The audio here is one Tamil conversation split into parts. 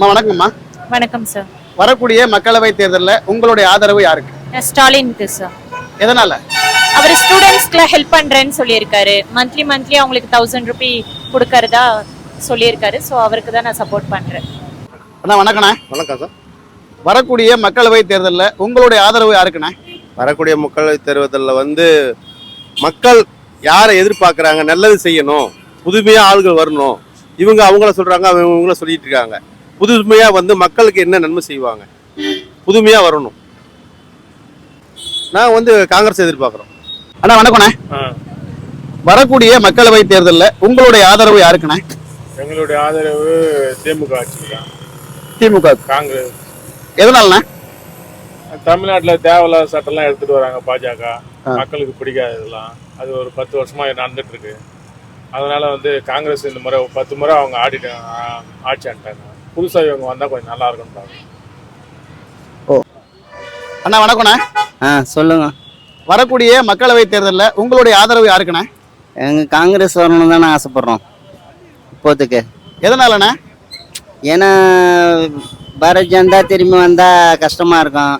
அம்மா வணக்கம்மா. வணக்கம் சார் வரக்கூடிய மக்களவை தேர்தலில் உங்களுடைய ஆதரவு யாருக்கு? ஸ்டாலினுக்கு சார் எதனால? அவர் ஸ்டூடெண்ட்ஸ்க்குலாம் ஹெல்ப் பண்றேன்னு சொல்லியிருக்காரு. மந்த்லி மந்த்லி அவங்களுக்கு தௌசண்ட் ருபி கொடுக்கறதா சொல்லியிருக்காரு. ஸோ அவருக்கு தான் நான் சப்போர்ட் பண்றேன். அண்ணா வணக்கண்ணே வணக்கம் சார் வரக்கூடிய மக்களவை தேர்தலில் உங்களுடைய ஆதரவு யாருக்குண்ணே? வரக்கூடிய மக்கள் தேர்தலில் வந்து மக்கள் யாரை எதிர்பார்க்குறாங்க? நல்லது செய்யணும். புதுமையாக ஆள்கள் வரணும். இவங்க அவங்கள சொல்கிறாங்க அவங்க இவங்கள சொல்லிட்டு இருக்காங்க. புதுமையாக வந்து மக்களுக்கு என்ன நன்மை செய்வாங்க? புதுமையாக வரணும். நான் வந்து காங்கிரஸ் எதிர்பார்க்குறோம். அண்ணா வணக்கண்ணே வரக்கூடிய மக்களவை தேர்தலில் உங்களுடைய ஆதரவு யாருக்குண்ணே? எங்களுடைய ஆதரவு திமுக ஆட்சி தான் திமுக. காங்கிரஸ். எதனாலண்ணே? தமிழ்நாட்டில் தேவையில்லாத சட்டம்லாம் எடுத்துட்டு வராங்க பாஜக. மக்களுக்கு பிடிக்காது இதெல்லாம். அது ஒரு பத்து வருஷமா நடந்துட்டு இருக்கு. அதனால வந்து காங்கிரஸ் இந்த முறை பத்து முறை அவங்க ஆடிட்டு ஆட்சி ஆண்டாங்க புதுசாக இவங்க வந்தால் கொஞ்சம் நல்லா இருக்கும்னு பார்க்குறேன் அண்ணா வணக்கண்ணே ஆ சொல்லுங்க. வரக்கூடிய மக்களவை தேர்தலில் உங்களுடைய ஆதரவு யாருக்குண்ணே? எங்க காங்கிரஸ் வரணும்னு தானே ஆசைப்படுறோம். இப்போதைக்கு. எதனாலண்ணே? ஏன்னா பாரத் ஜனதா திரும்பி வந்தால் கஷ்டமாக இருக்கும்.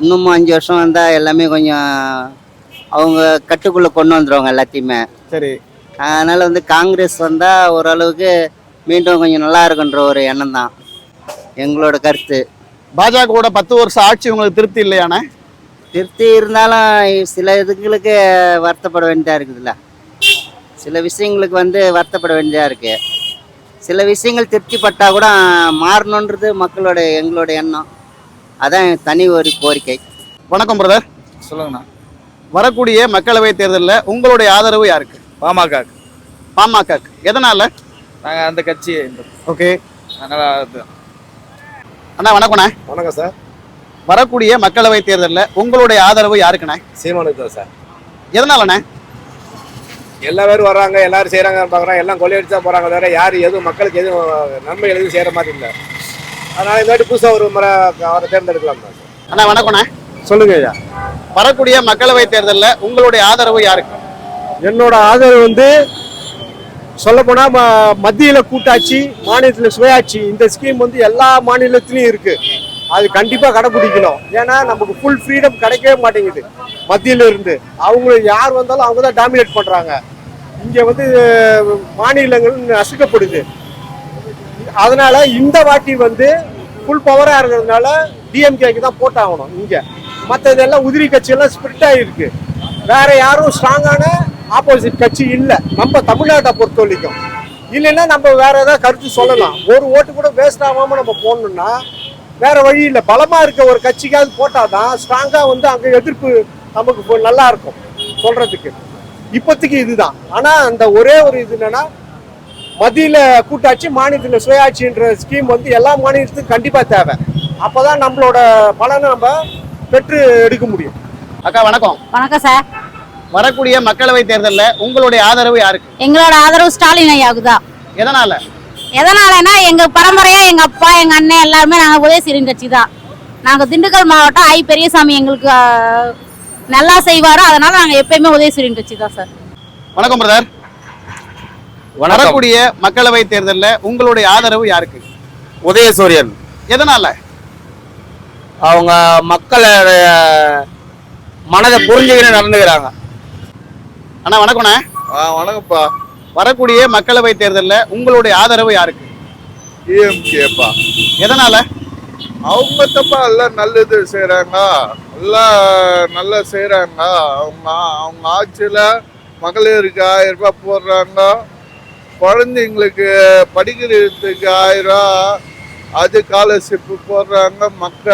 இன்னும் அஞ்சு வருஷம் வந்தால் எல்லாமே கொஞ்சம் அவங்க கட்டுக்குள்ளே கொண்டு வந்துடுவாங்க எல்லாத்தையுமே. சரி. அதனால் வந்து காங்கிரஸ் வந்தால் ஓரளவுக்கு மீண்டும் கொஞ்சம் நல்லா இருக்குன்ற ஒரு எண்ணம் தான். எங்களோட கருத்து. பாஜகவோட பத்து வருஷம் ஆட்சி உங்களுக்கு திருப்தி இல்லையாண்ணே? திருப்தி இருந்தாலும் சில இதுகளுக்கு வருத்தப்பட வேண்டியதாக இருக்குதுல்ல. சில விஷயங்களுக்கு வந்து வருத்தப்பட வேண்டியதாக இருக்கு. சில விஷயங்கள் திருப்திப்பட்டால் கூட மாறணுன்றது மக்களோட எங்களோட எண்ணம். அதான் தனி ஒரு கோரிக்கை. வணக்கம் பிரதர் சொல்லுங்கண்ணா. வரக்கூடிய மக்களவை தேர்தலில் உங்களுடைய ஆதரவு யாருக்கு? பாமக பாமக எதனால? நாங்கள் அந்த கட்சி ஓகே. அதனால் அது. அண்ணா வணக்கண்ணே வணக்கம் சார். வரக்கூடிய மக்களவை தேர்தலில் உங்களுடைய ஆதரவு யாருக்குண்ணே? சீமானுக்கு தான் சார். எதனாலண்ணே? எல்லா பேரும் வர்றாங்க எல்லாரும் செய்கிறாங்க பார்க்குறாங்க எல்லாம் கொள்ளையடிச்சு போகிறாங்க தவிர யார் எதுவும் மக்களுக்கு எதுவும் நன்மை எதுவும் செய்கிற மாதிரி இல்லை. அதனால் இந்த வாட்டி புதுசாக ஒரு முறை அவரை தேர்ந்தெடுக்கலாம் சார். அண்ணா வணக்கண்ணே சொல்லுங்க ஐயா. வரக்கூடிய மக்களவை தேர்தலில் உங்களுடைய ஆதரவு யாருக்கு? என்னோட ஆதரவு வந்து சொல்லப்போனால் ம- கூட்டாட்சி மாநிலத்தில் சுயாட்சி இந்த ஸ்கீம் வந்து எல்லா மாநிலத்திலையும் இருக்குது அது கண்டிப்பாக கடைபிடிக்கணும். ஏன்னா நமக்கு ஃபுல் ஃப்ரீடம் கிடைக்கவே மாட்டேங்குது. மத்தியில் இருந்து. அவங்க யார் வந்தாலும் அவங்க தான் டாமினேட் பண்ணுறாங்க இங்கே வந்து மாநிலங்கள் நசுக்கப்படுது அதனால் இந்த வாட்டி வந்து ஃபுல் பவராக இருக்கிறதுனால டிஎம்கேக்கு தான் போட்டாகணும் இங்கே. மற்ற இதெல்லாம் உதிரி கட்சியெல்லாம் ஸ்பிரிட் ஆகிருக்கு வேறு யாரும் ஸ்ட்ராங்கான ஆப்போசிட் கட்சி இல்லை. நம்ம தமிழ்நாட்டை பொறுத்த வரைக்கும். இல்லைன்னா நம்ம வேற ஏதாவது கருத்து சொல்லலாம். ஒரு ஓட்டு கூட வேஸ்ட் ஆகாம நம்ம போடணும்னா வேற வழி இல்லை. பலமா இருக்க ஒரு கட்சிக்காவது போட்டாதான் ஸ்ட்ராங்கா வந்து அங்க எதிர்ப்பு நமக்கு நல்லா இருக்கும். சொல்றதுக்கு. இப்போதைக்கு இதுதான். ஆனா அந்த ஒரே ஒரு இது என்னன்னா மத்தியில கூட்டாட்சி மாநிலத்தில் சுயாட்சின்ற ஸ்கீம் வந்து எல்லா மாநிலத்துக்கும் கண்டிப்பா தேவை. அப்பதான் நம்மளோட பலனை நம்ம பெற்று எடுக்க முடியும். அக்கா வணக்கம். வணக்கம் சார் வரக்கூடிய மக்களவை தேர்தலில் உங்களுடைய ஆதரவு யாருக்கு? எங்களோட ஆதரவு ஸ்டாலின் ஐயாவுக்கு தான். எதனால? எதனாலனா எங்க பரம்பரையா எங்க அப்பா எங்க அண்ணன் எல்லாருமே நாங்க உதயசீரன் கட்சி தான். நாங்க திண்டுக்கல் மாவட்டம் ஐ பெரியசாமி எங்களுக்கு ஆஹ், நல்லா செய்வாரு. அதனால நாங்க எப்பயுமே உதயசூரியன் கட்சி தான் சார். வணக்கம் பிரதர் வரக்கூடிய மக்களவை தேர்தலில் உங்களுடைய ஆதரவு யாருக்கு? உதயசூரியன். எதனால? அவங்க மக்களுடைய மனதை புரிஞ்சுக்கிட்டு நடந்துக்கிறாங்க. அண்ணா வணக்கண்ணே ஆ வணக்கம்ப்பா. வரக்கூடிய மக்களவை தேர்தலில் உங்களுடைய ஆதரவு யாருக்கு? டிஎம்கேப்பா எதனால? அவங்க தப்பா எல்லாம் நல்லது செய்கிறாங்க எல்லாம் நல்லா செய்கிறாங்க அவங்க அவங்க ஆட்சியில் மகளிருக்கு ஆயிரம் ரூபாய் போடுறாங்க. குழந்தைங்களுக்கு படிக்கிறதுக்கு ஆயிரம் ரூபாய் அது ஸ்காலர்ஷிப்பு போடுறாங்க. மக்க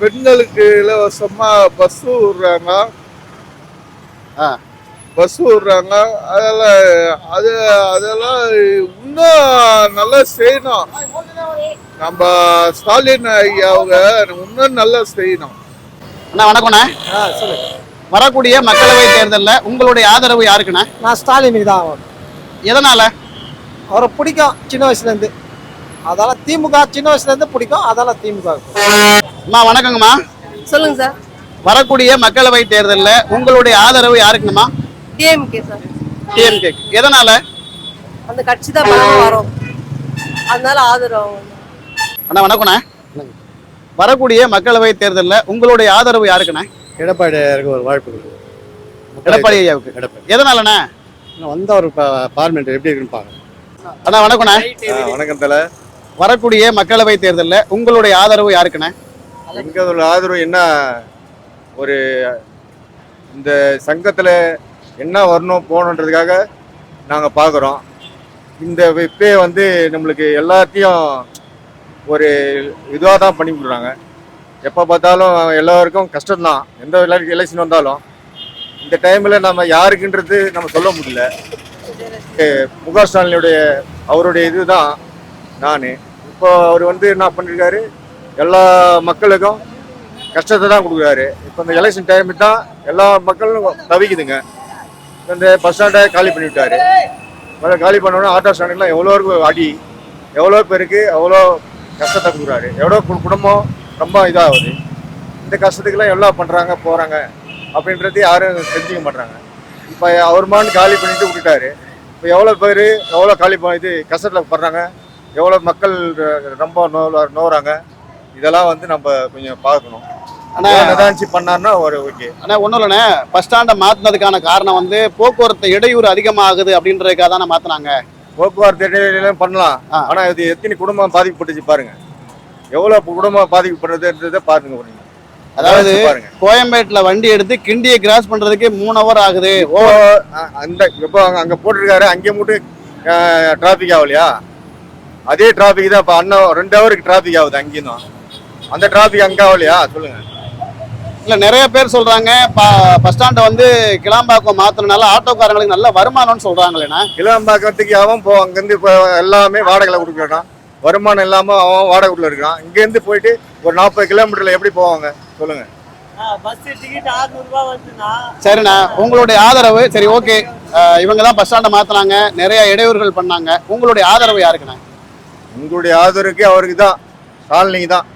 பெண்களுக்கு இலவசமாக பஸ்ஸு விடுறாங்க. பஸ் விடுறாங்க அதெல்லாம் அது அதெல்லாம் இன்னும் நல்லா செய்யணும். நம்ம ஸ்டாலின் ஐயா அவங்க இன்னும் நல்லா செய்யணும். அண்ணா வணக்கண்ணே வரக்கூடிய மக்களவை தேர்தலில் உங்களுடைய ஆதரவு யாருக்குண்ணே? நான் ஸ்டாலினுக்கு தான் எதனால? அவரை பிடிக்கும் சின்ன வயசுல இருந்து அதால திமுக சின்ன வயசுல இருந்து பிடிக்கும் அதால திமுக அம்மா வணக்கங்கம்மா. சொல்லுங்க சார். வரக்கூடிய மக்களவை தேர்தலில் உங்களுடைய ஆதரவு யாருக்குங்கம்மா டிஎம்கே சார். டிஎம்கே எதனால? அந்த கட்சி தான் வரும். அதனால ஆதரவு அண்ணா வணக்கண்ணே வரக்கூடிய மக்களவை தேர்தலில் உங்களுடைய ஆதரவு யாருக்குண்ணே? எடப்பாடி ஒரு வாய்ப்பு இருக்கு எடப்பாடி ஐயாவுக்கு. எடப்பாடி. எதனாலண்ணே? வந்த ஒரு பார்லிமெண்ட் எப்படி இருக்குன்னு பாருங்க. அண்ணா வணக்கண்ணே வணக்கம் தல. வரக்கூடிய மக்களவை தேர்தலில் உங்களுடைய ஆதரவு யாருக்குண்ணே? எங்களோட ஆதரவு என்ன? ஒரு இந்த சங்கத்தில் என்ன வரணும் போகணுன்றதுக்காக நாங்கள் பார்க்குறோம் இந்த இப்பே வந்து நம்மளுக்கு எல்லாத்தையும் ஒரு இதுவாக தான் பண்ணி கொடுக்குறாங்க. எப்போ பார்த்தாலும் எல்லாருக்கும் கஷ்டம்தான். எந்த எலெக்ஷன் வந்தாலும். இந்த டைமில் நம்ம யாருக்குன்றது நம்ம சொல்ல முடியல. முக ஸ்டாலினுடைய அவருடைய இதுதான் நான். இப்போ அவர் வந்து என்ன பண்ணியிருக்காரு எல்லா மக்களுக்கும் கஷ்டத்தை தான் கொடுக்குறாரு. இப்போ இந்த எலெக்ஷன் டைம் தான் எல்லா மக்களும் தவிக்குதுங்க. இந்த பஸ் ஸ்டாண்டை காலி பண்ணி விட்டாரு முதல்ல காலி பண்ணோன்னா ஆட்டோ ஸ்டாண்டுக்கெலாம் எவ்வளோ இருக்கு அடி. எவ்வளோ பேருக்கு அவ்வளோ கஷ்டத்தை கொடுக்குறாரு. எவ்வளோ குடும்பம் ரொம்ப இதாகுது. இந்த கஷ்டத்துக்கெல்லாம் எவ்வளோ பண்ணுறாங்க போகிறாங்க அப்படின்றது யாரும் தெரிஞ்சுக்க மாட்றாங்க. இப்போ அவர் காலி பண்ணிட்டு விட்டுட்டாரு. இப்போ எவ்வளோ பேர் எவ்வளோ காலி பண்ண இது கஷ்டத்தில் படுறாங்க எவ்வளோ மக்கள் ரொம்ப நோ நோறாங்க இதெல்லாம் வந்து நம்ம கொஞ்சம் பார்க்கணும். அண்ணா ஏதாச்சும் பண்ணாருன்னா ஒரு ஓகே. அண்ணா ஒன்றும் இல்லைண்ணே. பஸ் ஸ்டாண்டை மாற்றினதுக்கான காரணம் வந்து போக்குவரத்து இடையூறு அதிகமாகுது அப்படின்றதுக்காக தானே மாற்றினாங்க போக்குவரத்து இடைவெளியெல்லாம் பண்ணலாம். ஆ. ஆனா இது எத்தனை குடும்பம் பாதிக்கப்பட்டுச்சு பாருங்க. எவ்வளவு குடும்பம் பாதிக்கப்படுறதுன்றதை பாருங்க நிமிஷம். அதாவது கோயம்பேட்டில் வண்டி எடுத்து கிண்டியை கிராஸ் பண்ணுறதுக்கு மூணு ஹவர் ஆகுது. அ- அந்த இப்போ அங்க- போட்டிருக்காரு அங்கே மட்டும் டிராபிக் ஆகலையா? அதே டிராபிக் தான் இப்போ அண்ணன் ரெண்டு ஹவருக்கு டிராபிக் ஆகுது அங்கேயும். அந்த டிராபிக் அங்கே ஆகலையா? சொல்லுங்க. இல்லை நிறைய பேர் சொல்கிறாங்க பஸ் ஸ்டாண்டை வந்து கிளாம்பாக்கம் மாற்றினால ஆட்டோக்காரங்களுக்கு நல்ல வருமானம்னு சொல்கிறாங்களேண்ணா கிளம்பாக்கத்துக்கு அவன் போ அங்கேருந்து இப்போ எல்லாமே வாடகையில் கொடுக்குறான். வருமானம் இல்லாமல் அவன் வாடகை வீட்டில் இருக்கான் இங்கேருந்து போயிட்டு ஒரு நாற்பது கிலோமீட்டரில் எப்படி போவாங்க? சொல்லுங்க. பஸ் டிக்கெட் ஆறுநூறுபா வருதுன்னா சரிண்ணா உங்களுடைய ஆதரவு சரி ஓகே. இவங்க தான் பஸ் ஸ்டாண்டை மாற்றினாங்க நிறைய இடையூறுகள் பண்ணாங்க. உங்களுடைய ஆதரவு யாருக்குண்ணா? உங்களுடைய ஆதரவுக்கு அவருக்கு தான் ஸ்டாலினிக்கு தான்.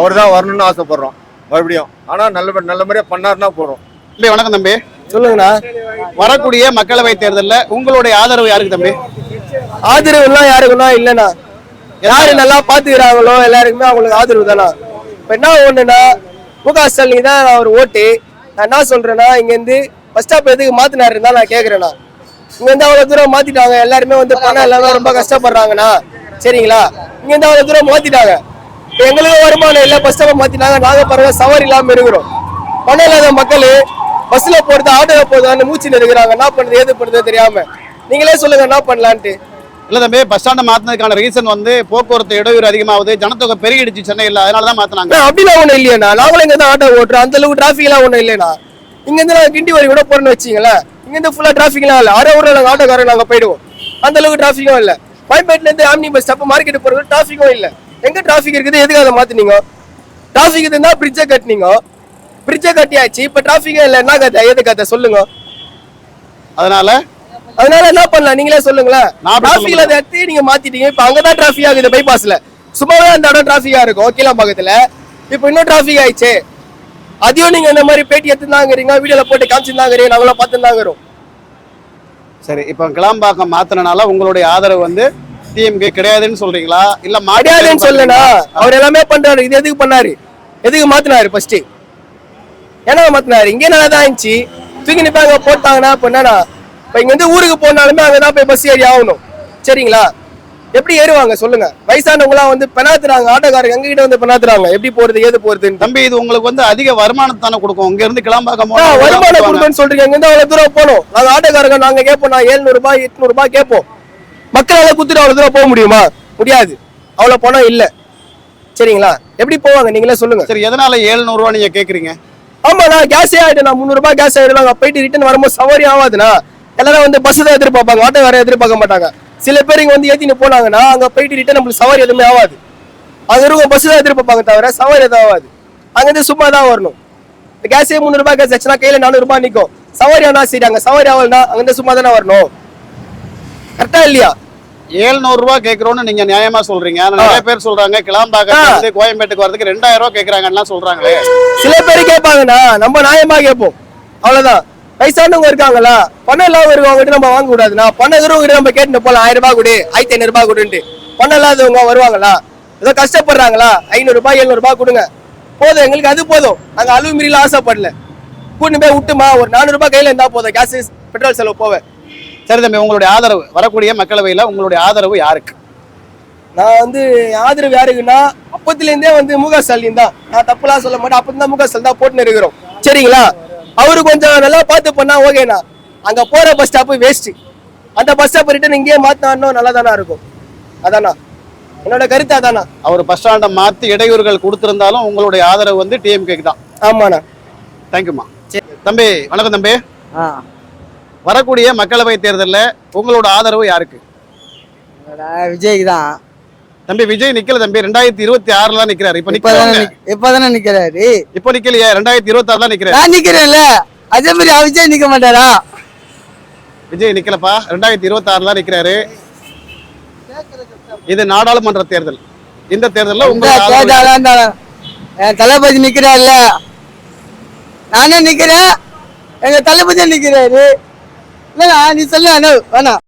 அவர் தான் வரணும்னு ஆசைப்படுறோம். மறுபடியும். ஆனால் நல்ல நல்ல முறையாக பண்ணாருன்னா போகிறோம் தம்பி வணக்கம் தம்பி. சொல்லுங்கண்ணா. வரக்கூடிய மக்களவை தேர்தலில் உங்களுடைய ஆதரவு யாருக்கு தம்பி? ஆதரவு எல்லாம் யாருக்குன்னா இல்லைண்ணா. யாரு நல்லா பாத்துக்கிறாங்களோ எல்லாருக்குமே அவங்களுக்கு ஆதரவு தானா இப்ப என்ன ஒண்ணுன்னா முக ஸ்டாலின் தான் அவர் ஓட்டு. நான் என்ன சொல்றேன்னா இங்க இருந்து பஸ் ஸ்டாப் எதுக்கு மாத்தினாருன்னு தான் நான் கேக்குறேண்ணா. இங்க இருந்து அவ்வளவு தூரம் மாத்திட்டாங்க. எல்லாருமே வந்து பணம் இல்லாம ரொம்ப கஷ்டப்படுறாங்கண்ணா. சரிங்களா? இங்க இருந்து அவ்வளவு தூரம் மாத்திட்டாங்க. இப்ப எங்களுக்கு வருமானம் இல்ல. பஸ் ஸ்டாப் மாத்தினாங்க நாங்க பாருங்க சவாரி இல்லாம இருக்கிறோம். பணம் இல்லாத மக்கள் பஸ்ல போறது ஆட்டோல போறதான்னு மூச்சுன்னு இருக்கிறாங்க என்ன பண்றது ஏது பண்றது தெரியாம. நீங்களே சொல்லுங்க என்ன பண்ணலான்ட்டு. இல்லை தம்பி பஸ் ஸ்டாண்டை மாற்றினதுக்கான ரீசன் வந்து போக்குவரத்து இடையூறு அதிகமாகுது ஜனத்தொகை பெருகிடுச்சு சென்னையில் அதனால தான் மாற்றினாங்க அப்படிலாம் ஒண்ணும் இல்லையாண்ணா. நாங்களும் இங்க தான் ஆட்டோ ஓட்டுறோம். அந்த அளவுக்கு டிராஃபிக் எல்லாம் ஒண்ணும் இல்லைண்ணா இங்க இருந்து நாங்க கிண்டி வரை கூட போறோம்னு வச்சுங்களேன் இங்க இருந்து ஃபுல்லா டிராஃபிக் எல்லாம் இல்ல. அரை ஊர்ல நாங்க ஆட்டோக்காரங்க நாங்க போயிடுவோம். அந்த அளவுக்கு டிராஃபிக்கும் இல்ல. கோயம்பேட்ல இருந்து ஆம்னி பஸ் ஸ்டாப் மார்க்கெட் போறது டிராஃபிக்கும் இல்ல. எங்க டிராஃபிக் இருக்குது? எதுக்கு அதை மாத்துனீங்க? டிராஃபிக் இருந்தா பிரிட்ஜை கட்டினீங்க. பிரிட்ஜை கட்டியாச்சு. இப்ப டிராஃபிக்கே இல்ல. என்ன கதை? எது கதை? சொல்லுங்க. அதனால? அதனால என்ன பண்ணலாம்? நீங்களே சொல்லுங்களேன். நான் அப்படி டிராஃபிக் இல்லாத இடத்தையும் நீங்க மாத்திட்டீங்க. இப்ப அங்கதான் டிராஃபிக் ஆகுது பைபாஸ்ல சும்மாவே அந்த இடம் டிராஃபிக்கா இருக்கும் கீழாம்பாக்கத்துல இப்ப இன்னும் டிராஃபிக் ஆயிடுச்சு. அதையும் நீங்க இந்த மாதிரி பேட்டி எடுத்துதாங்கிறீங்க வீடியோல போட்டு காமிச்சிருந்தாங்கிறீங்க. நாங்களும் பார்த்துருந்தாங்கிறோம். சரி இப்போ கிளாம்பாக்கம் மாற்றினால உங்களுடைய ஆதரவு வந்து டிஎம்கே கிடையாதுன்னு சொல்றீங்களா? இல்லை அடியாதுன்னு சொல்லனா அவர் எல்லாமே பண்றாரு. இது எதுக்கு பண்ணாரு? எதுக்கு மாத்தினாரு ஃபர்ஸ்ட் ஏன்னா மாத்தினாரு. இங்கே நல்லா தான் இருந்துச்சு. தூக்கி நிப்பாங்க போட்டாங்கன்னா இப்ப என்னன்னா இப்ப இங்க இருந்து ஊருக்கு போனாலுமே அங்கதான் போய் பஸ் ஏறி ஆகணும். சரிங்களா? எப்படி ஏறுவாங்க? சொல்லுங்க. வயசானவங்களாம் வந்து பெணாத்துறாங்க ஆட்டோக்காரங்க எங்க கிட்ட வந்து பெணாத்துறாங்க எப்படி போறது ஏது போறதுன்னு. தம்பி இது உங்களுக்கு வந்து அதிக வருமானத்தை தானே கொடுக்கும். இங்க இருந்து கிளாம்பாக்கம் போனா வருமானம் கொடுக்கணும்னு சொல்றீங்க. இங்க இருந்து அவ்வளவு தூரம் போகணும். நாங்க ஆட்டோக்காரங்க நாங்க கேட்போம் நான் ஏழ்நூறு ரூபாய் எட்நூறு ரூபாய் கேட்போம் மக்களால குத்துட்டு அவ்வளவு தூரம் போக முடியுமா? முடியாது. அவ்வளவு பணம் இல்ல. சரிங்களா? எப்படி போவாங்க? நீங்களே சொல்லுங்க. சரி எதனால 700 ரூபா நீங்க கேக்குறீங்க? ஆமா நான் கேஸே ஆயிட்டேன். நான் முந்நூறு ரூபாய் கேஸ் ஆயிடும். நாங்க போயிட்டு ரிட்டர்ன் வரும்போது சவாரி ஆகாதுண்ணா எல்லாரும் வந்து பஸ் தான் எதிர்பார்ப்பாங்க. ஆட்டோ வேற எதிர்பார்க்க மாட்டாங்க. சில பேர் இங்க வந்து ஏத்தின்னு போனாங்கன்னா அங்க போயிட்டு ரிட்டர்ன் நம்மளுக்கு சவாரி எதுவுமே ஆகாது அங்க இருக்கும் பஸ் தான் எதிர்பார்ப்பாங்க தவிர சவாரி எதுவும் ஆகாது அங்க இருந்து சும்மா தான் வரணும். கேஸே முந்நூறு ரூபாய் கேஸ் ஆச்சுன்னா கையில நானூறு ரூபாய் நிக்கும். சவாரி ஆனா சரி அங்க சவாரி ஆகலனா அங்க இருந்து சும்மா தானே வரணும். கரெக்டா இல்லையா? 700 ரூபா கேக்குறோம்னு நீங்க நியாயமா சொல்றீங்க. நிறைய பேர் சொல்றாங்க கிளாம்பாக்கத்துல. இருந்து கோயம்பேட்டுக்கு வரதுக்கு ரெண்டாயிரம் ரூபா கேக்குறாங்கன்னு சொல்றாங்களே. சில பேர் கேட்பாங்கண்ணா நம்ம நியாயமா கேட்போம். அவ்வளவுதான். வயசானவங்க இருக்காங்களா? பணம் இல்லாம இருக்கவங்க நம்ம வாங்க கூடாதுண்ணா பணம் இருக்கிறவங்க நம்ம கேட்டு போலாம். ஆயிரம் ரூபாய் கொடு ஆயிரத்தி ஐநூறு ரூபாய் கொடுன்ட்டு. பணம் இல்லாதவங்க வருவாங்களா? ஏதோ கஷ்டப்படுறாங்களா? ஐநூறுரூபா எழுநூறுபா கொடுங்க. போதும் எங்களுக்கு அது போதும். நாங்கள் அளவு மீறிலாம் ஆசைப்படல. கூட்டு போய் விட்டுமா ஒரு நானூறுபா கையில் இருந்தால் போதும். கேஸ் பெட்ரோல் செலவு போவேன் சரி தம்பி உங்களுடைய ஆதரவு வரக்கூடிய மக்களவையில உங்களுடைய ஆதரவு யாருக்கு? நான் வந்து ஆதரவு யாருக்குன்னா அப்பத்துலேருந்தே வந்து முக ஸ்டாலின் தான். நான் தப்புலாம் சொல்ல மாட்டேன். அப்போ தான் முக ஸ்டாலின் தான் போட்டுன்னு இருக்கிறோம். சரிங்களா? அவரு கொஞ்சம் நல்லா பார்த்து பண்ணா ஓகேண்ணா. அங்கே போகிற பஸ் ஸ்டாப்பு வேஸ்ட்டு அந்த பஸ் ஸ்டாப் ரிட்டன் இங்கேயே மாற்றினா நல்லா தானே இருக்கும். அதானா என்னோட கருத்து அதானா அவர் பஸ் ஸ்டாண்டை மாத்தி இடையூறுகள் கொடுத்திருந்தாலும் உங்களுடைய ஆதரவு வந்து டிஎம்கேக்கு தான். ஆமாண்ணா. தேங்க்யூம்மா தம்பி வணக்கம் தம்பி. ஆ. வரக்கூடிய மக்களவை தேர்தல்ல உங்களோட ஆதரவு யாருக்கு? விஜய்க்கு தான். தம்பி விஜய் நிக்கல தம்பி. ரெண்டாயிரத்தி இருபத்தி ஆறுல நிக்கிறாரு. இப்ப நிக்கிறாங்க இப்பதானே நிக்கிறாரு? இப்ப நிக்கலையே. ரெண்டாயிரத்தி இருபத்தி ஆறுல நிக்கிறாரு. நான் நிக்கிறேன்ல. அதே மாதிரி விஜய் நிக்க மாட்டாரா? விஜய் நிக்கலப்பா. ரெண்டாயிரத்தி இருபத்தி ஆறுல நிக்கிறாரு. இது நாடாளுமன்ற தேர்தல். இந்த தேர்தல்ல உங்க தளபதி நிக்கிறாருல. நானே நிக்கிறேன். எங்க தளபதி நிக்கிறாரு. இல்ல நீ சொல்லு வேணாம்